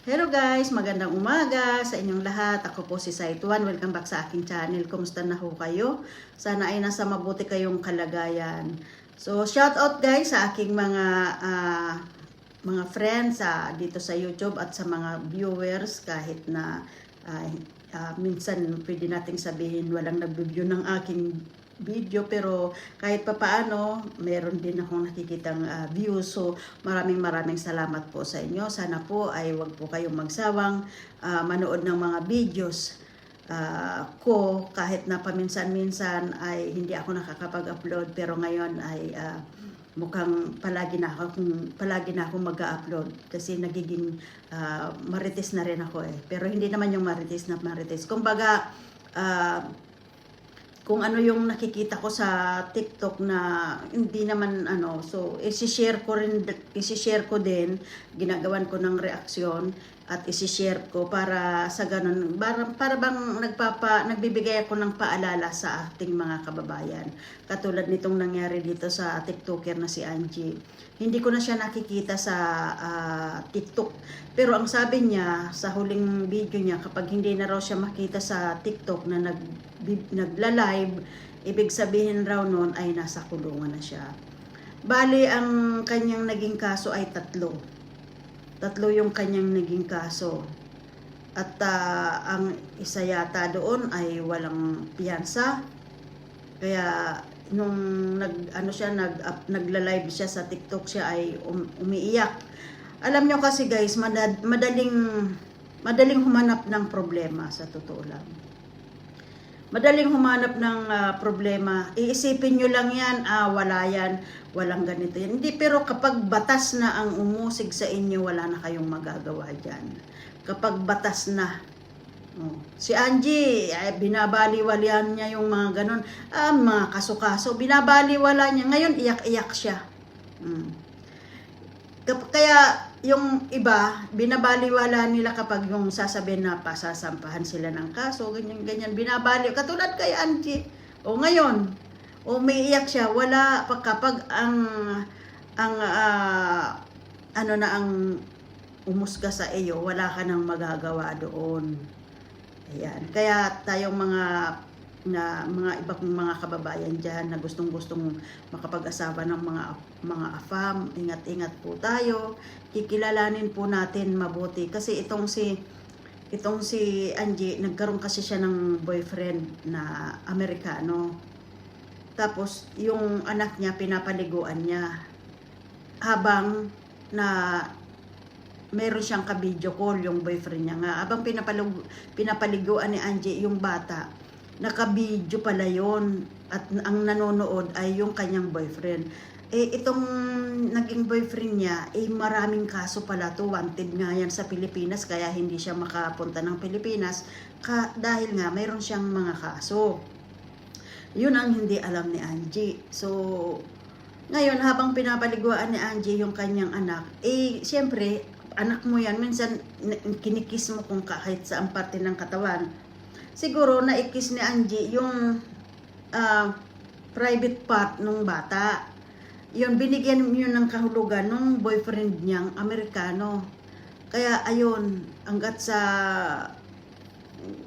Hello guys, magandang umaga sa inyong lahat. Ako po si Saituan. Welcome back sa aking channel. Kumusta na ho kayo? Sana ay nasa mabuti kayong kalagayan. So, shout out guys sa aking mga ah, mga friends sa dito sa YouTube at sa mga viewers kahit na ah, ah, minsan pwede nating sabihin walang nag-view ng aking video pero kahit papaano meron din akong nakikitang ah, views. So maraming maraming salamat po sa inyo. Sana po ay wag po kayong magsawang ah, manood ng mga videos ah, ko. Kahit na paminsan-minsan ay hindi ako nakakapag-upload pero ngayon ay ah, mukhang palagi na ako palagi na ako mag-upload kasi nagiging ah, marites na rin ako eh. Pero hindi naman yung marites na marites. Kumbaga ah, kung ano yung nakikita ko sa TikTok na hindi naman ano so i-share ko rin i-share ko din ginagawan ko ng reaksyon at i-share ko para sa ganun para, para bang nagpapa nagbibigay ako ng paalala sa ating mga kababayan. Katulad nitong nangyari dito sa TikToker na si Angie. Hindi ko na siya nakikita sa ah, TikTok. Pero ang sabi niya sa huling video niya kapag hindi na raw siya makita sa TikTok na nag nagla-live ibig sabihin raw noon ay nasa kulungan na siya. Bali, ang kanyang naging kaso ay tatlo. Tatlo yung kanyang naging kaso. At ah, ang isa yata doon ay walang piyansa. Kaya nung nag ano siya nag up, nagla-live siya sa TikTok siya ay um, umiiyak. Alam nyo kasi guys, madad, madaling madaling humanap ng problema sa totoo lang. Madaling humanap ng ah, problema. Iisipin nyo lang yan, ah, wala yan, walang ganito yan. Hindi, pero kapag batas na ang umusig sa inyo, wala na kayong magagawa dyan. Kapag batas na. Oh. Si Angie, ay, binabaliwalian niya yung mga ganun. Ah, mga kaso-kaso, binabaliwala niya. Ngayon, iyak-iyak siya. Mm. Kap- Kaya yung iba, binabaliwala nila kapag yung sasabihin na pasasampahan sila ng kaso, ganyan-ganyan, binabali. Katulad kay Angie. O ngayon, umiiyak siya, wala pag kapag ang ang ah, ano na ang umusga sa iyo, wala ka nang magagawa doon. Ayan. Kaya tayong mga na mga iba kong mga kababayan diyan na gustong-gustong makapag-asawa ng mga mga afam, ingat-ingat po tayo. Kikilalanin po natin mabuti kasi itong si itong si Angie nagkaroon kasi siya ng boyfriend na Amerikano. Tapos yung anak niya pinapaliguan niya habang na meron siyang ka-video call yung boyfriend niya nga. Habang pinapalig pinapaliguan ni Angie yung bata, naka-video pala yon at ang nanonood ay yung kanyang boyfriend. Eh, itong naging boyfriend niya, eh maraming kaso pala to. Wanted nga yan sa Pilipinas, kaya hindi siya makapunta ng Pilipinas ka, dahil nga mayroon siyang mga kaso. Yun ang hindi alam ni Angie. So, ngayon, habang pinapaliguan ni Angie yung kanyang anak, eh, siyempre, anak mo yan, minsan kinikis mo kung kahit sa ang parte ng katawan. Siguro, naikis ni Angie yung ah, private part ng bata. Yun, binigyan yun ng kahulugan nung boyfriend niyang Amerikano. Kaya, ayun, hanggat sa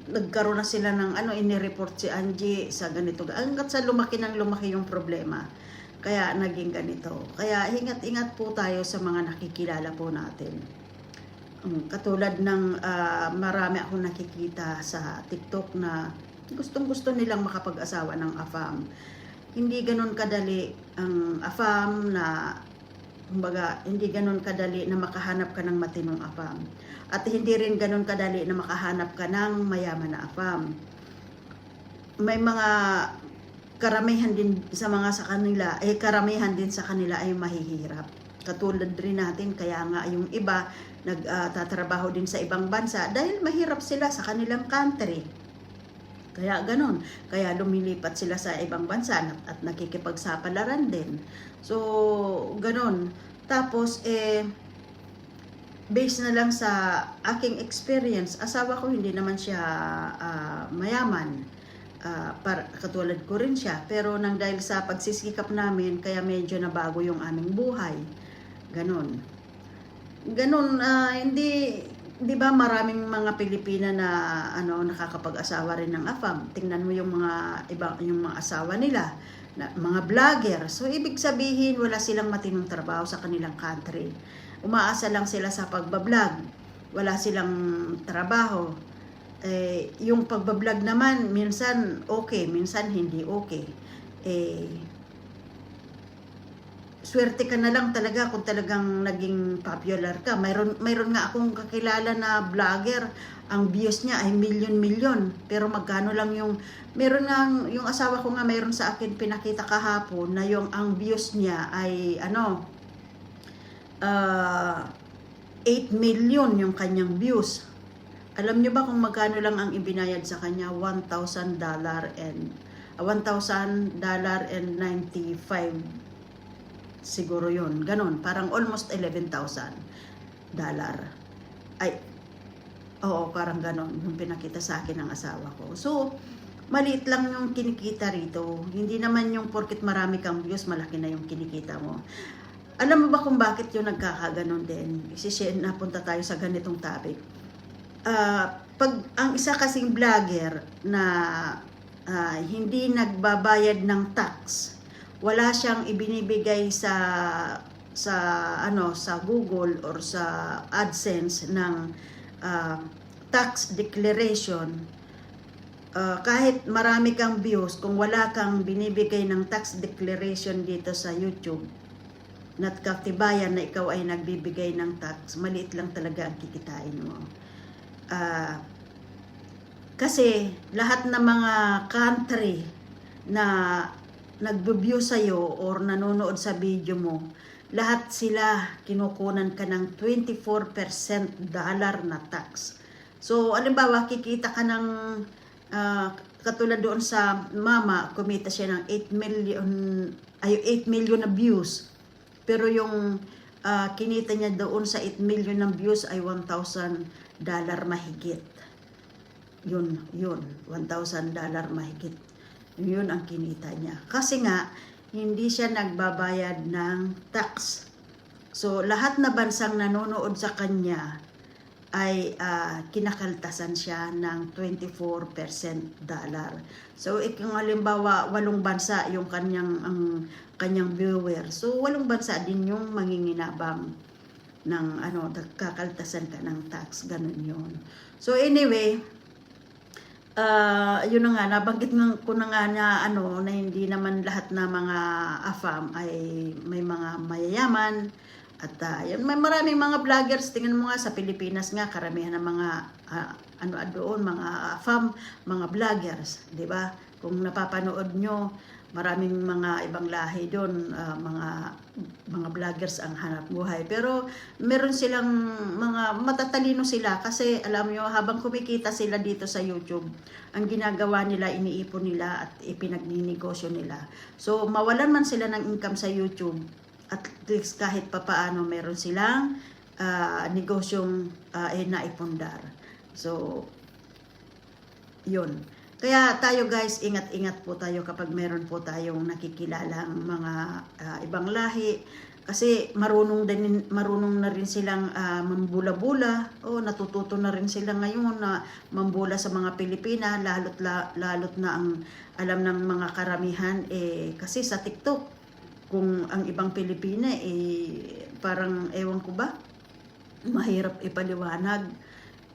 nagkaroon na sila ng ano, inireport si Angie sa ganito. Hanggat sa lumaki ng lumaki yung problema. Kaya naging ganito. Kaya ingat-ingat po tayo sa mga nakikilala po natin. Mm, katulad ng ah, marami akong nakikita sa TikTok na gustong-gusto nilang makapag-asawa ng AFAM. Hindi ganun kadali ang AFAM na kumbaga, hindi ganun kadali na makahanap ka ng matinong AFAM. At hindi rin ganun kadali na makahanap ka ng mayaman na AFAM. May mga karamihan din sa mga sa kanila, eh karamihan din sa kanila ay mahihirap. Katulad rin natin, kaya nga yung iba nagtatrabaho din sa ibang bansa dahil mahirap sila sa kanilang country. Kaya ganun. Kaya lumilipat sila sa ibang bansa at, at nakikipagsapalaran din. So, ganun. Tapos, eh, based na lang sa aking experience, asawa ko hindi naman siya ah, mayaman. Ah, par, katulad ko rin siya. Pero nang dahil sa pagsisikap namin, kaya medyo nabago yung aming buhay. Ganon. Ganon, ah, hindi, 'di ba maraming mga Pilipina na ano nakakapag-asawa rin ng AFAM. Tingnan mo yung mga iba yung mga asawa nila, na, mga vlogger. So ibig sabihin wala silang matinong trabaho sa kanilang country. Umaasa lang sila sa pagbablog. Wala silang trabaho. Eh, yung pagbablog naman minsan okay, minsan hindi okay. Eh swerte ka na lang talaga kung talagang naging popular ka. Mayroon, mayroon nga akong kakilala na vlogger, ang views niya ay milyon-milyon. Pero magkano lang yung, meron nga, yung asawa ko nga mayroon sa akin pinakita kahapon na yung ang views niya ay ano, uh, 8 million yung kanyang views. Alam niyo ba kung magkano lang ang ibinayad sa kanya? $1,000 and uh, $1,000 and 95 siguro yun. Ganon. Parang almost 11,000 dollar. Ay, oo, parang ganon. Yung pinakita sa akin ng asawa ko. So, maliit lang yung kinikita rito. Hindi naman yung porkit marami kang views, malaki na yung kinikita mo. Alam mo ba kung bakit yung nagkakaganon din? Isishare, napunta tayo sa ganitong topic. Ah, pag ang isa kasing vlogger na ah, hindi nagbabayad ng tax, wala siyang ibinibigay sa sa ano sa Google or sa AdSense ng ah, tax declaration. Ah, kahit marami kang views kung wala kang binibigay ng tax declaration dito sa YouTube at katibayan na ikaw ay nagbibigay ng tax maliit lang talaga ang kikitain mo. Ah, kasi lahat ng mga country na nagbe-view sa'yo or nanonood sa video mo, lahat sila kinukunan ka ng 24% dollar na tax. So, alimbawa, kikita ka ng ah, katulad doon sa mama, kumita siya ng 8 million, ay 8 million na views. Pero yung ah, kinita niya doon sa 8 million ng views ay 1,000 dollar mahigit. Yun, yun, 1,000 dollar mahigit. Yun ang kinita niya. Kasi nga, hindi siya nagbabayad ng tax. So, lahat na bansang nanonood sa kanya ay ah, kinakaltasan siya ng 24% dollar. So, ikong halimbawa, walong bansa yung kanyang, ang kanyang viewer. So, walong bansa din yung manginginabang ng ano, kakaltasan ka ng tax. Ganun yun. So, anyway, Ah, yun na nga, nabanggit nga ko na nga na ano, na hindi naman lahat na mga AFAM ay may mga mayayaman. At ah, yun, may maraming mga vloggers, tingnan mo nga sa Pilipinas nga, karamihan ng mga ah, ano doon, mga AFAM, mga vloggers, di ba? Kung napapanood nyo, maraming mga ibang lahi doon, ah, mga mga vloggers ang hanap buhay. Pero meron silang mga matatalino sila kasi alam nyo, habang kumikita sila dito sa YouTube, ang ginagawa nila, iniipon nila at ipinagninegosyo nila. So, mawalan man sila ng income sa YouTube, at least kahit papaano meron silang ah, negosyong uh, eh, naipundar. So, yun. Kaya tayo guys, ingat-ingat po tayo kapag meron po tayong nakikilalang mga ah, ibang lahi. Kasi marunong din marunong na rin silang ah, mambula-bula. O natututo na rin sila ngayon na mambula sa mga Pilipina lalot la, lalot na ang alam ng mga karamihan eh kasi sa TikTok kung ang ibang Pilipina eh parang ewan ko ba mahirap ipaliwanag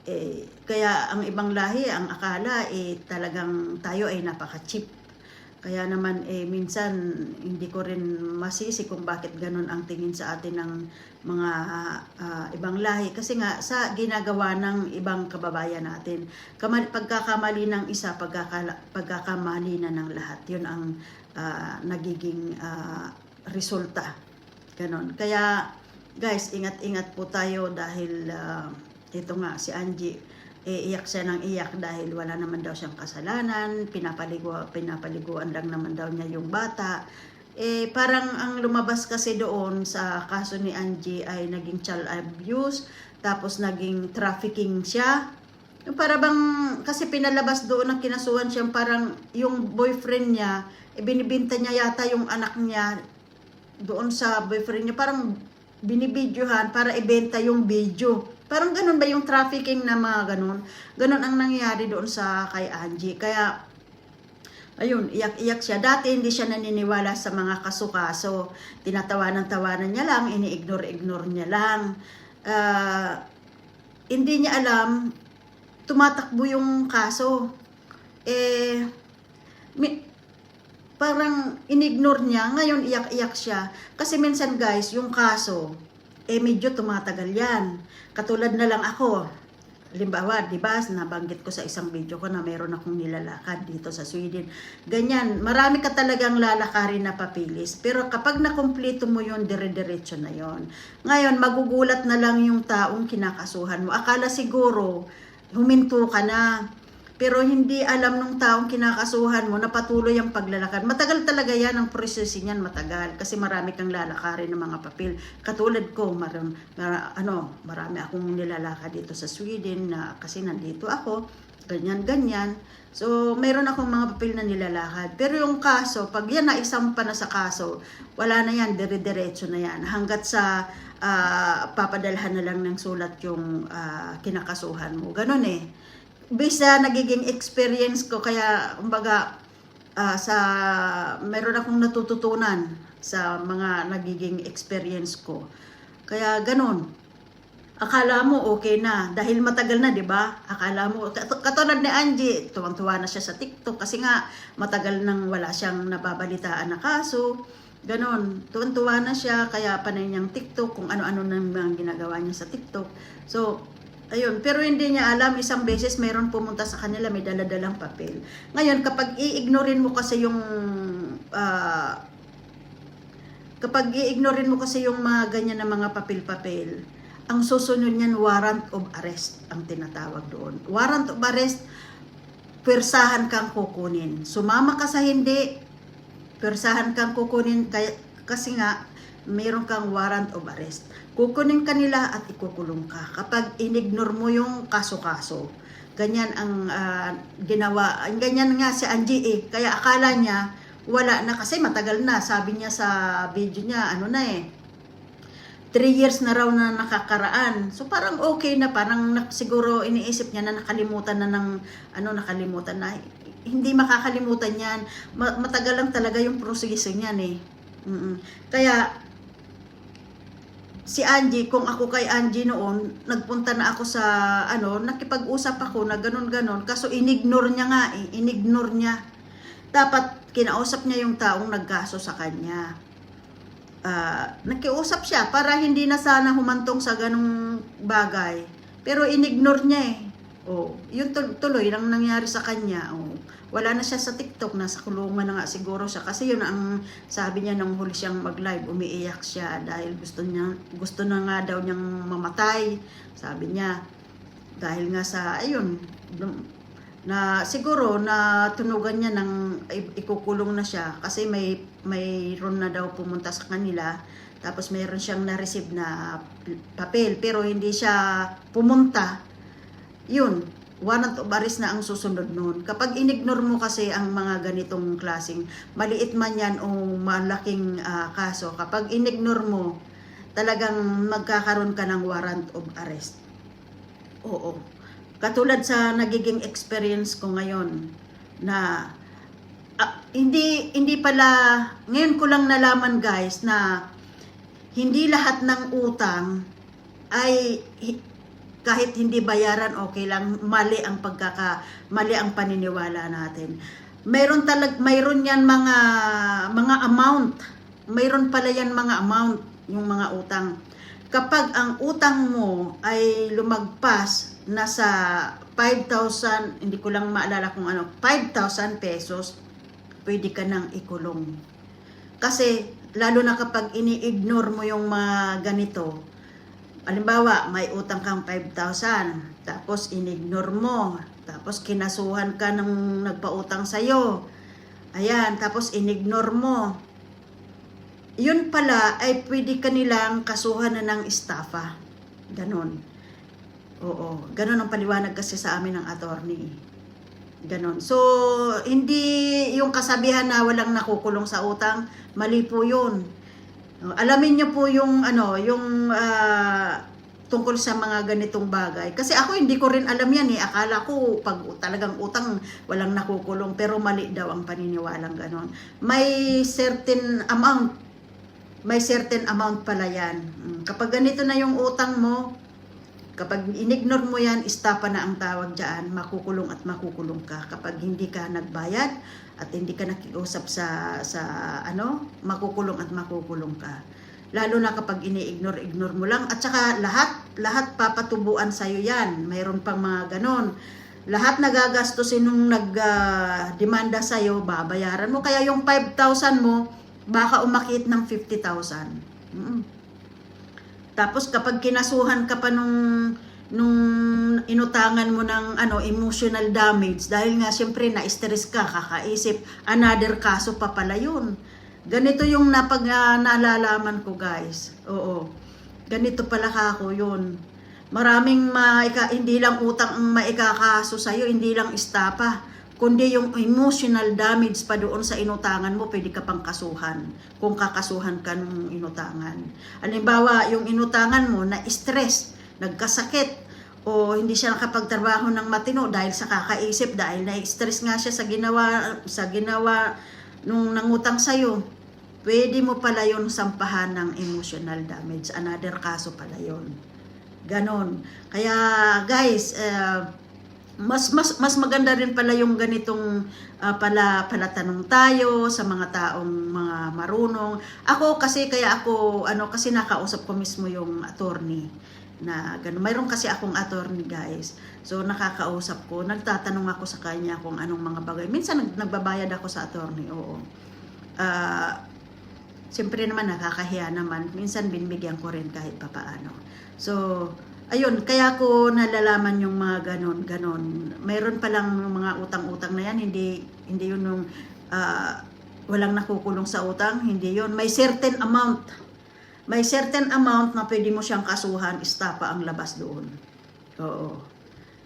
eh, kaya ang ibang lahi, ang akala, eh, talagang tayo ay napaka-cheap. Kaya naman, eh, minsan, hindi ko rin masisi kung bakit ganun ang tingin sa atin ng mga ah, ibang lahi. Kasi nga, sa ginagawa ng ibang kababayan natin, kamal- pagkakamali ng isa, pagkakala- pagkakamali na ng lahat. Yun ang ah, nagiging ah, resulta. Ganon. Kaya, guys, ingat-ingat po tayo dahil ah, ito nga si Angie eh, iyak siya ng iyak dahil wala naman daw siyang kasalanan, pinapaligo, pinapaliguan lang naman daw niya yung bata. Eh, parang ang lumabas kasi doon sa kaso ni Angie ay naging child abuse, tapos naging trafficking siya. Para bang, kasi pinalabas doon ng kinasuhan siya, parang yung boyfriend niya, eh, binibinta niya yata yung anak niya doon sa boyfriend niya, parang binibidyohan para ibenta yung video. Parang ganun ba yung trafficking na mga ganun? Ganun ang nangyayari doon sa kay Angie. Kaya, ayun, iyak-iyak siya. Dati hindi siya naniniwala sa mga kaso-kaso. Tinatawanan-tawanan niya lang, ini-ignore-ignore niya lang. Ah, hindi niya alam, tumatakbo yung kaso. Eh, mi- parang inignore niya, ngayon iyak-iyak siya. Kasi minsan guys, yung kaso, eh medyo tumatagal yan. Katulad na lang ako. Halimbawa, di ba, nabanggit ko sa isang video ko na meron akong nilalakad dito sa Sweden. Ganyan, marami ka talagang lalakarin na papilis. Pero kapag nakumpleto mo yun, dire-diretso na yon. Ngayon, magugulat na lang yung taong kinakasuhan mo. Akala siguro, huminto ka na. Pero hindi alam nung taong kinakasuhan mo na patuloy ang paglalakad. Matagal talaga yan, ang proseso niyan matagal. Kasi marami kang lalakarin ng mga papel. Katulad ko, maram, mara, ano, marami akong nilalakad dito sa Sweden na kasi nandito ako. Ganyan, ganyan. So, meron akong mga papel na nilalakad. Pero yung kaso, pag yan naisampa na sa kaso, wala na yan, dire-diretso na yan. Hanggat sa ah, papadalhan na lang ng sulat yung ah, kinakasuhan mo. Ganon eh based sa nagiging experience ko kaya kumbaga ah, sa meron akong natututunan sa mga nagiging experience ko. Kaya ganun. Akala mo okay na dahil matagal na, 'di ba? Akala mo kat- katulad ni Angie, tuwang-tuwa na siya sa TikTok kasi nga matagal nang wala siyang nababalitaan na kaso. Ganon, tuwan-tuwa na siya, kaya panay niyang TikTok, kung ano-ano na mga ginagawa niya sa TikTok. So, Ayun, pero hindi niya alam, isang beses mayroon pumunta sa kanila, may daladalang papel. Ngayon, kapag i-ignorin mo kasi yung, ah, kapag i-ignorin mo kasi yung mga ganyan na mga papel-papel, ang susunod niyan, warrant of arrest ang tinatawag doon. Warrant of arrest, persahan kang kukunin. Sumama ka sa hindi, persahan kang kukunin kaya, kasi nga, mayroon kang warrant of arrest. Kukunin ka nila at ikukulong ka. Kapag inignore mo yung kaso-kaso. Ganyan ang ah, ginawa. Ganyan nga si Angie eh. Kaya akala niya wala na kasi matagal na. Sabi niya sa video niya, ano na eh. Three years na raw na nakakaraan. So parang okay na, parang siguro iniisip niya na nakalimutan na ng, ano nakalimutan na. Hindi makakalimutan yan. Ma- matagal lang talaga yung proseso niyan eh. Mm-mm. Kaya si Angie, kung ako kay Angie noon, nagpunta na ako sa, ano, nakipag-usap ako na ganun-ganon. Kaso inignore niya nga eh, inignore niya. Dapat kinausap niya yung taong nagkaso sa kanya. Ah, nakiusap siya para hindi na sana humantong sa ganung bagay. Pero inignore niya eh. Oh, yun tul- tuloy lang nangyari sa kanya. Oh, wala na siya sa TikTok, nasa kulungan na nga siguro siya kasi yun ang sabi niya nung huli siyang mag-live, umiiyak siya dahil gusto niya gusto na nga daw niyang mamatay. Sabi niya dahil nga sa ayun na siguro na tunugan niya ng ikukulong na siya kasi may mayroon na daw pumunta sa kanila tapos mayroon siyang na-receive na papel pero hindi siya pumunta yun, warrant of arrest na ang susunod nun. Kapag inignore mo kasi ang mga ganitong klaseng, maliit man yan o malaking ah, kaso, kapag inignore mo, talagang magkakaroon ka ng warrant of arrest. Oo. Katulad sa nagiging experience ko ngayon na ah, hindi hindi pala ngayon ko lang nalaman guys na hindi lahat ng utang ay kahit hindi bayaran okay lang. Mali ang pagkaka mali ang paniniwala natin. Mayroon talag mayroon yan mga mga amount. Mayroon pala yan mga amount yung mga utang. Kapag ang utang mo ay lumagpas na sa 5,000 hindi ko lang maalala kung ano 5,000 pesos pwede ka nang ikulong. Kasi lalo na kapag ini-ignore mo yung mga ganito Halimbawa, may utang kang 5,000, tapos inignore mo, tapos kinasuhan ka ng nagpautang sa'yo. Ayan, tapos inignore mo. Yun pala ay pwede ka nilang kasuhan na ng estafa. Ganon. Oo, ganon ang paliwanag kasi sa amin ng attorney. Ganon. So, hindi yung kasabihan na walang nakukulong sa utang, mali po yun. No, Alamin niyo po yung ano, yung ah, tungkol sa mga ganitong bagay. Kasi ako hindi ko rin alam yan eh. Akala ko pag talagang utang walang nakukulong pero mali daw ang paniniwalang ganon. May certain amount may certain amount pala yan. Mm, Kapag ganito na yung utang mo, kapag inignore mo yan, istapa na ang tawag dyan, makukulong at makukulong ka. Kapag hindi ka nagbayad at hindi ka nakiusap sa, sa ano, makukulong at makukulong ka. Lalo na kapag ini-ignore-ignore mo lang. At saka lahat, lahat papatubuan sa'yo yan. Mayroon pang mga ganon. Lahat nagagastusin nung nag-demanda sa'yo, babayaran mo. Kaya yung 5,000 mo, baka umakit ng 50,000. Mm. Tapos kapag kinasuhan ka pa nung nung inutangan mo ng ano emotional damage dahil nga siyempre na-stress ka, kakaisip another kaso pa pala yun. Ganito yung napag ah, naalalaman ko guys. Oo. Ganito pala ako yun. Maraming maika, hindi lang utang ang maikakaso sa'yo, hindi lang istapa, kundi yung emotional damage pa doon sa inutangan mo, pwede ka pang kasuhan kung kakasuhan ka nung inutangan. Halimbawa, yung inutangan mo na stress, nagkasakit, o hindi siya nakapagtrabaho ng matino dahil sa kakaisip, dahil na-stress nga siya sa ginawa, sa ginawa nung nangutang sa'yo, pwede mo pala yun sampahan ng emotional damage. Another kaso pala yun. Ganon. Kaya guys, eh, mas mas mas maganda rin pala yung ganitong ah, pala pala tanong tayo sa mga taong mga marunong. Ako kasi kaya ako ano kasi nakausap ko mismo yung attorney na ganun. Mayroon kasi akong attorney guys. So nakakausap ko, nagtatanong ako sa kanya kung anong mga bagay. Minsan nag, nagbabayad ako sa attorney, oo. Ah, Siyempre naman nakakahiya naman. Minsan binibigyan ko rin kahit papaano. So, ayun, kaya ko nalalaman yung mga ganon, ganon. Mayroon palang mga utang-utang na yan, hindi, hindi yun yung ah, walang nakukulong sa utang, hindi yun. May certain amount, may certain amount na pwede mo siyang kasuhan, istapa ang labas doon. Oo.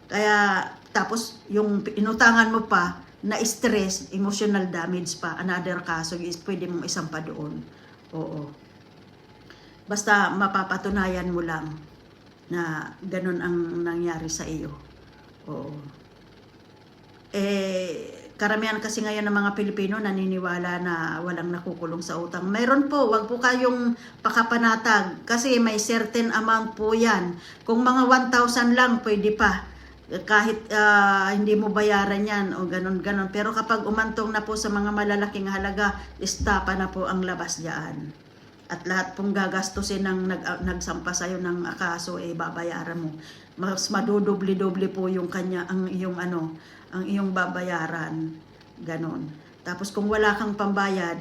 Kaya, tapos yung inutangan mo pa, na stress, emotional damage pa, another kaso is pwede mong isampa doon. Oo. Basta mapapatunayan mo lang na ganun ang nangyari sa iyo. Oo. Eh, karamihan kasi ngayon ng mga Pilipino naniniwala na walang nakukulong sa utang. Mayroon po, wag po kayong pakapanatag kasi may certain amount po yan. Kung mga 1,000 lang, pwede pa kahit ah, hindi mo bayaran yan o ganun ganon pero kapag umantong na po sa mga malalaking halaga istapa na po ang labas diyan at lahat pong gagastusin ng nag, ah, nagsampa sa'yo ng akaso eh babayaran mo mas madudubli-dubli po yung kanya ang iyong ano ang iyong babayaran ganon tapos kung wala kang pambayad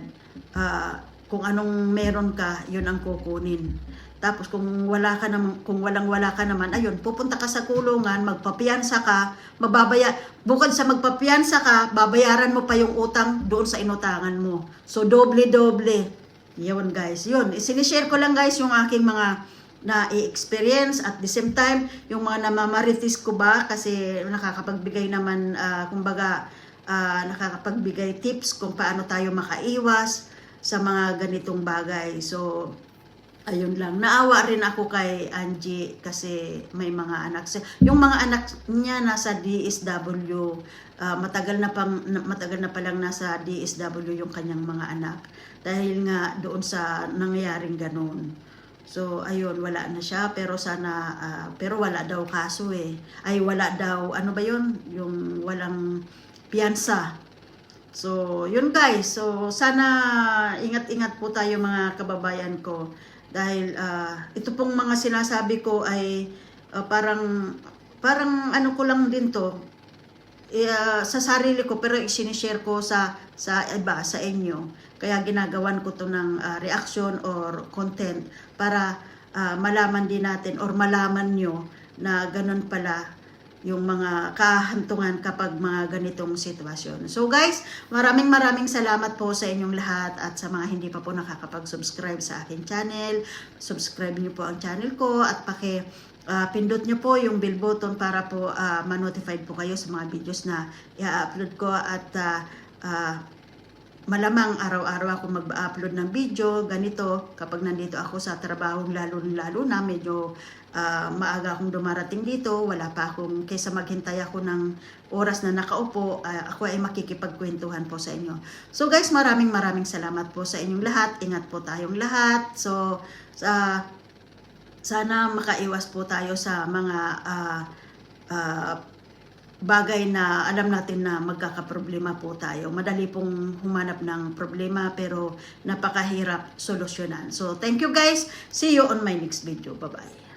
ah, kung anong meron ka yun ang kukunin tapos kung wala ka naman, kung walang wala ka naman, ayun, pupunta ka sa kulungan, magpapiyansa ka, mababaya, bukod sa magpapiyansa ka, babayaran mo pa yung utang doon sa inutangan mo. So doble-doble. Yun guys, yun. Sinishare ko lang guys yung aking mga na experience at the same time yung mga namamaritis ko ba kasi nakakapagbigay naman ah, kumbaga ah, nakakapagbigay tips kung paano tayo makaiwas sa mga ganitong bagay. So ayun lang. Naawa rin ako kay Angie kasi may mga anak. siya. Yung mga anak niya nasa DSW, ah, matagal na pang matagal na palang nasa DSW yung kanyang mga anak dahil nga doon sa nangyayaring ganun. So ayun, wala na siya pero sana ah, pero wala daw kaso eh. Ay wala daw ano ba 'yun? Yung walang piyansa. So, yun guys. So, sana ingat-ingat po tayo mga kababayan ko. Dahil ah, ito pong mga sinasabi ko ay ah, parang parang ano ko lang din to. Eh, sa sarili ko pero sinishare ko sa sa iba, sa inyo. Kaya ginagawan ko to ng ah, reaction or content para ah, malaman din natin or malaman nyo na ganun pala yung mga kahantungan kapag mga ganitong sitwasyon. So guys, maraming maraming salamat po sa inyong lahat at sa mga hindi pa po nakakapag-subscribe sa akin channel. Subscribe niyo po ang channel ko at paki ah, pindot niyo po yung bell button para po ah, ma-notified po kayo sa mga videos na i-upload ko at ah, ah, malamang araw-araw ako mag-upload ng video, ganito, kapag nandito ako sa trabaho, lalo-lalo na medyo ah, maaga akong dumarating dito, wala pa akong, kaysa maghintay ako ng oras na nakaupo, ah, ako ay makikipagkwentuhan po sa inyo. So guys, maraming maraming salamat po sa inyong lahat. Ingat po tayong lahat. So, sa sana makaiwas po tayo sa mga ah, ah, bagay na alam natin na magkakaproblema po tayo. Madali pong humanap ng problema pero napakahirap solusyonan. So, thank you guys. See you on my next video. Bye-bye.